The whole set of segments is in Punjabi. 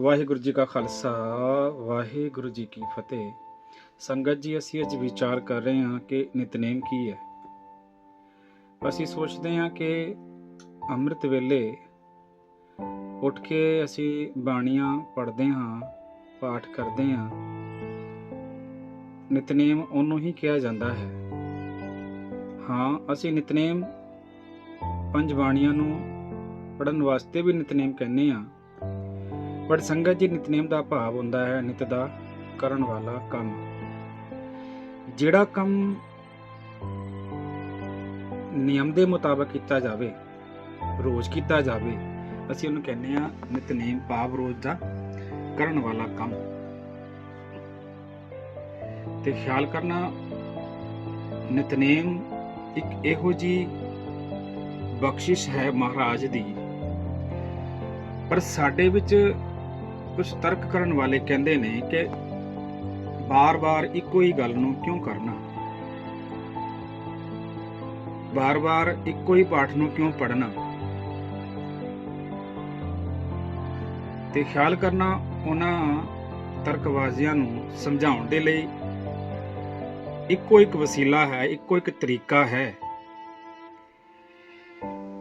ਵਾਹਿਗੁਰੂ ਜੀ ਕਾ ਖਾਲਸਾ, ਵਾਹਿਗੁਰੂ ਜੀ ਕੀ ਫਤਿਹ। ਸੰਗਤ ਜੀ, ਅਸੀਂ ਅੱਜ ਵਿਚਾਰ ਕਰ ਰਹੇ ਹਾਂ ਕਿ ਨਿਤਨੇਮ ਕੀ ਹੈ। ਅਸੀਂ ਸੋਚਦੇ ਹਾਂ ਕਿ ਅੰਮ੍ਰਿਤ ਵੇਲੇ ਉੱਠ ਕੇ ਅਸੀਂ ਬਾਣੀਆਂ ਪੜ੍ਹਦੇ ਹਾਂ, ਪਾਠ ਕਰਦੇ ਹਾਂ। ਨਿਤਨੇਮ ਉਹਨੂੰ ਹੀ ਕਿਹਾ ਜਾਂਦਾ ਹੈ। ਹਾਂ, ਅਸੀਂ ਨਿਤਨੇਮ ਪੰਜ ਬਾਣੀਆਂ ਨੂੰ ਪੜਨ ਵਾਸਤੇ ਵੀ ਨਿਤਨੇਮ ਕਹਿੰਦੇ ਆ ਪਰ ਸੰਗਤ ਜੀ ਨਿਤਨੇਮ ਦਾ ਭਾਵ ਹੁੰਦਾ ਹੈ, ਨਿਤ ਦਾ ਕਰਨ ਵਾਲਾ ਕੰਮ। ਜਿਹੜਾ ਕੰਮ ਨਿਯਮ ਦੇ ਮੁਤਾਬਕ ਕੀਤਾ ਜਾਵੇ, ਰੋਜ਼ ਕੀਤਾ ਜਾਵੇ, ਅਸੀਂ ਉਹਨੂੰ ਕਹਿੰਦੇ ਆ ਨਿਤਨੇਮ, ਭਾਵ ਰੋਜ਼ ਦਾ ਕਰਨ ਵਾਲਾ ਕੰਮ। ਤੇ ਖਿਆਲ ਕਰਨਾ, ਨਿਤਨੇਮ ਇੱਕ ਇਹੋ ਜੀ ਬਖਸ਼ਿਸ਼ ਹੈ ਮਹਾਰਾਜ ਦੀ। ਪਰ ਸਾਡੇ ਵਿੱਚ ਕੁਝ ਤਰਕ ਕਰਨ ਵਾਲੇ ਕਹਿੰਦੇ ਨੇ ਕਿ ਬਾਰ-ਬਾਰ ਇੱਕੋ ਹੀ ਗੱਲ ਨੂੰ ਕਿਉਂ ਕਰਨਾ? ਬਾਰ-ਬਾਰ ਇੱਕੋ ਹੀ ਪਾਠ ਨੂੰ ਕਿਉਂ ਪੜ੍ਹਨਾ? ਤੇ ਖਿਆਲ ਕਰਨਾ ਉਹਨਾਂ ਤਰਕਵਾਜ਼ੀਆਂ ਨੂੰ ਸਮਝਾਉਣ ਦੇ ਲਈ ਇੱਕੋ ਇੱਕ ਵਸੀਲਾ ਹੈ, ਇੱਕੋ ਇੱਕ ਤਰੀਕਾ ਹੈ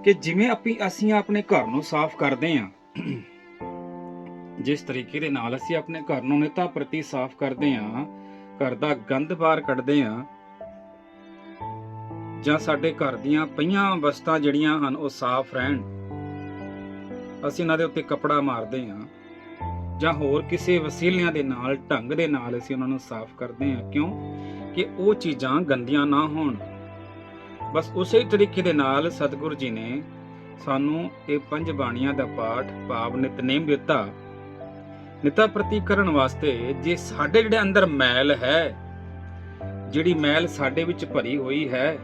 ਕਿ ਜਿਵੇਂ ਆਪੀ ਅਸੀਂ ਆਪਣੇ ਘਰ ਨੂੰ ਸਾਫ਼ ਕਰਦੇ ਹਾਂ ਜਿਸ ਤਰੀਕੇ ਦੇ ਨਾਲ ਅਸੀਂ ਆਪਣੇ ਘਰ ਨੂੰ ਨਿਤਾ ਪ੍ਰਤੀ ਸਾਫ਼ ਕਰਦੇ ਹਾਂ, ਘਰ ਦਾ ਗੰਦ ਬਾਹਰ ਕੱਢਦੇ ਹਾਂ, ਜਾਂ ਸਾਡੇ ਘਰ ਦੀਆਂ ਪਈਆਂ ਵਸਤਾਂ ਜਿਹੜੀਆਂ ਹਨ ਉਹ ਸਾਫ਼ ਰਹਿਣ। ਅਸੀਂ ਉਹਨਾਂ ਦੇ ਉੱਤੇ ਕਪੜਾ ਮਾਰਦੇ ਹਾਂ, ਜਾਂ ਹੋਰ ਕਿਸੇ ਵਸੀਲਿਆਂ ਦੇ ਨਾਲ, ਢੰਗ ਦੇ ਨਾਲ ਅਸੀਂ ਉਹਨਾਂ ਨੂੰ ਸਾਫ਼ ਕਰਦੇ ਹਾਂ। ਕਿਉਂ? ਕਿ ਉਹ ਚੀਜ਼ਾਂ ਗੰਦੀਆਂ ਨਾ ਹੋਣ। ਬਸ ਉਸੇ ਤਰੀਕੇ ਦੇ ਨਾਲ ਸਤਿਗੁਰੂ ਜੀ ਨੇ ਸਾਨੂੰ ਇਹ ਪੰਜ ਬਾਣੀਆਂ ਦਾ ਪਾਠ, ਭਾਵ ਨਿਤਨੇਮ ਦਿੱਤਾ। ਨਿਤਾ ਪ੍ਰਤੀ ਕਰਨ ਵਾਸਤੇ ਜੇ ਸਾਡੇ ਜਿਹੜੇ ਅੰਦਰ ਮੈਲ ਹੈ, ਜਿਹੜੀ ਮੈਲ ਸਾਡੇ ਵਿੱਚ ਭਰੀ ਹੋਈ ਹੈ,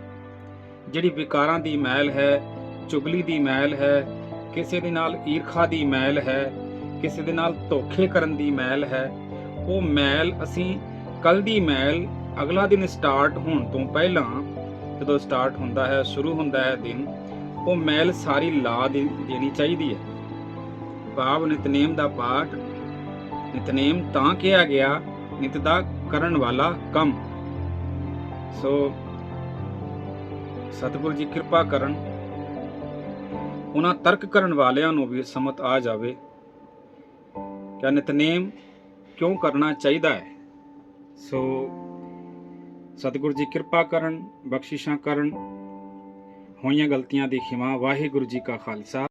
ਜਿਹੜੀ ਵਿਕਾਰਾਂ ਦੀ ਮੈਲ ਹੈ, ਚੁਗਲੀ ਦੀ ਮੈਲ ਹੈ, ਕਿਸੇ ਦੇ ਨਾਲ ਈਰਖਾ ਦੀ ਮੈਲ ਹੈ, ਕਿਸੇ ਦੇ ਨਾਲ ਧੋਖੇ ਕਰਨ ਦੀ ਮੈਲ ਹੈ, ਉਹ ਮੈਲ ਅਸੀਂ ਕੱਲ ਦੀ ਮੈਲ ਅਗਲਾ ਦਿਨ ਸਟਾਰਟ ਹੋਣ ਤੋਂ ਪਹਿਲਾਂ ਜਦੋਂ ਸਟਾਰਟ ਹੁੰਦਾ ਹੈ, ਸ਼ੁਰੂ ਹੁੰਦਾ ਹੈ ਦਿਨ, ਉਹ ਮੈਲ ਸਾਰੀ ਲਾ ਦੇ- ਦੇਣੀ ਚਾਹੀਦੀ ਹੈ। ਭਾਵ ਨਿਤਨੇਮ ਦਾ ਪਾਠ ਨਿਤਨੇਮ ਤਾਂ ਕਿਹਾ ਗਿਆ, ਨਿਤ ਦਾ ਕਰਨ ਵਾਲਾ ਕੰਮ। ਸੋ, ਸਤਿਗੁਰੂ ਜੀ ਕਿਰਪਾ ਕਰਨ। ਉਹਨਾਂ ਤਰਕ ਕਰਨ ਵਾਲਿਆਂ ਨੂੰ ਵੀ ਸਮਤ ਆ ਜਾਵੇ। ਕਿ ਨਿਤਨੇਮ ਕਿਉਂ ਕਰਨਾ ਚਾਹੀਦਾ ਹੈ? ਸੋ, ਸਤਿਗੁਰੂ ਜੀ ਕਿਰਪਾ ਕਰਨ, ਬਖਸ਼ਿਸ਼ਾਂ ਕਰਨ। ਹੋਈਆਂ ਗਲਤੀਆਂ ਦੀ ਖਿਮਾ ਵਾਹਿਗੁਰੂ ਜੀ ਕਾ ਖਾਲਸਾ।